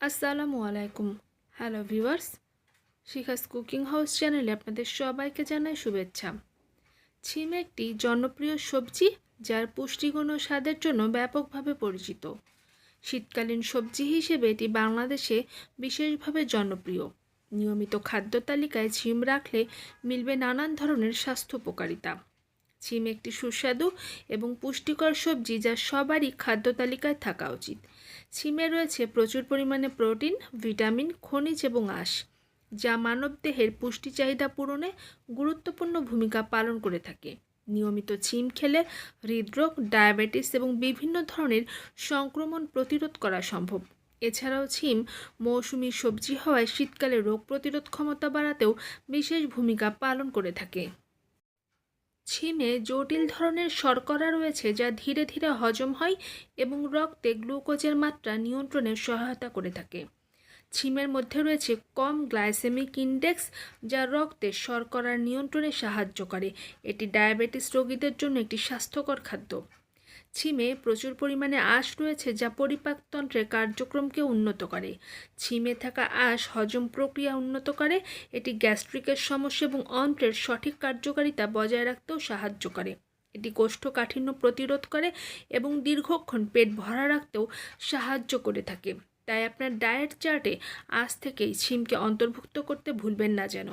আসসালামু আলাইকুম। Hello viewers Shikha's cooking house চ্যানেলে আপনাদের সবাইকে জানাই শুভেচ্ছা। ছিম একটি জনপ্রিয় সবজি যার পুষ্টিগুণ ও স্বাদের জন্য ব্যাপকভাবে পরিচিত। শীতকালীন সবজি হিসেবে এটি বাংলাদেশে বিশেষভাবে জনপ্রিয়। নিয়মিত খাদ্য তালিকায় ছিম রাখলে মিলবে নানান ধরনের স্বাস্থ্য উপকারিতা। ছিম একটি সুস্বাদু এবং পুষ্টিকর সবজি যা সবারই খাদ্য তালিকায় থাকা উচিত। ছিমে রয়েছে প্রচুর পরিমাণে প্রোটিন, ভিটামিন, খনিজ এবং আঁশ, যা মানবদেহের পুষ্টি চাহিদা পূরণে গুরুত্বপূর্ণ ভূমিকা পালন করে থাকে। নিয়মিত ছিম খেলে হৃদরোগ, ডায়াবেটিস এবং বিভিন্ন ধরনের সংক্রমণ প্রতিরোধ করা সম্ভব। এছাড়াও ছিম মৌসুমি সবজি হওয়ায় শীতকালে রোগ প্রতিরোধ ক্ষমতা বাড়াতেও বিশেষ ভূমিকা পালন করে থাকে। ছিমে জটিল ধরনের শর্করা রয়েছে যা ধীরে ধীরে হজম হয় এবং রক্তে গ্লুকোজের মাত্রা নিয়ন্ত্রণে সহায়তা করে থাকে। ছিমের মধ্যে রয়েছে কম গ্লাইসেমিক ইন্ডেক্স যা রক্তে শর্করার নিয়ন্ত্রণে সাহায্য করে। এটি ডায়াবেটিস রোগীদের জন্য একটি স্বাস্থ্যকর খাদ্য। ছিমে প্রচুর পরিমাণে আঁশ রয়েছে যা পরিপাকতন্ত্রের কার্যক্রমকে উন্নত করে। ছিমে থাকা আঁশ হজম প্রক্রিয়া উন্নত করে, এটি গ্যাস্ট্রিকের সমস্যা এবং অন্ত্রের সঠিক কার্যকারিতা বজায় রাখতেও সাহায্য করে। এটি কোষ্ঠকাঠিন্য প্রতিরোধ করে এবং দীর্ঘক্ষণ পেট ভরা রাখতেও সাহায্য করে থাকে। তাই আপনার ডায়েট চার্টে আজ থেকেই ছিমকে অন্তর্ভুক্ত করতে ভুলবেন না যেন।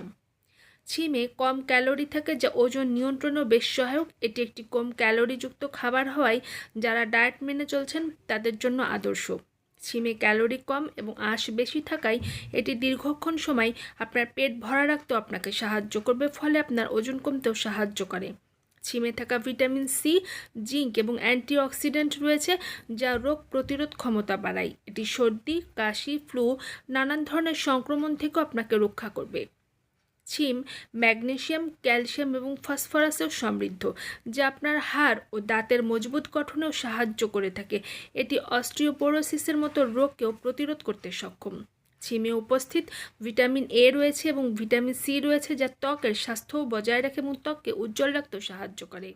ছিমে কম ক্যালোরি থাকে, যা ওজন নিয়ন্ত্রণেও বেশ সহায়ক। এটি একটি কম ক্যালোরিযুক্ত খাবার হওয়ায় যারা ডায়েট মেনে চলছেন, তাদের জন্য আদর্শ। ছিমে ক্যালোরি কম এবং আঁশ বেশি থাকায় এটি দীর্ঘক্ষণ সময় আপনার পেট ভরা রাখতেও আপনাকে সাহায্য করবে, ফলে আপনার ওজন কমতেও সাহায্য করে। ছিমে থাকা ভিটামিন সি জিঙ্ক এবং অ্যান্টিঅক্সিডেন্ট রয়েছে, যা রোগ প্রতিরোধ ক্ষমতা বাড়ায়। এটি সর্দি, কাশি, ফ্লু, নানান ধরনের সংক্রমণ থেকেও আপনাকে রক্ষা করবে। ছিম ম্যাগনেশিয়াম ক্যালসিয়াম এবং ফসফরাসেও সমৃদ্ধ, যা আপনার হাড় ও দাঁতের মজবুত গঠনেও সাহায্য করে থাকে। এটি অস্ট্রিওপোরোসিসের মতো রোগকেও প্রতিরোধ করতে সক্ষম। ছিমে উপস্থিত ভিটামিন এ রয়েছে এবং ভিটামিন সি রয়েছে, যা ত্বকের স্বাস্থ্যও বজায় রাখে এবং ত্বককে উজ্জ্বল রাখতেও সাহায্য করে।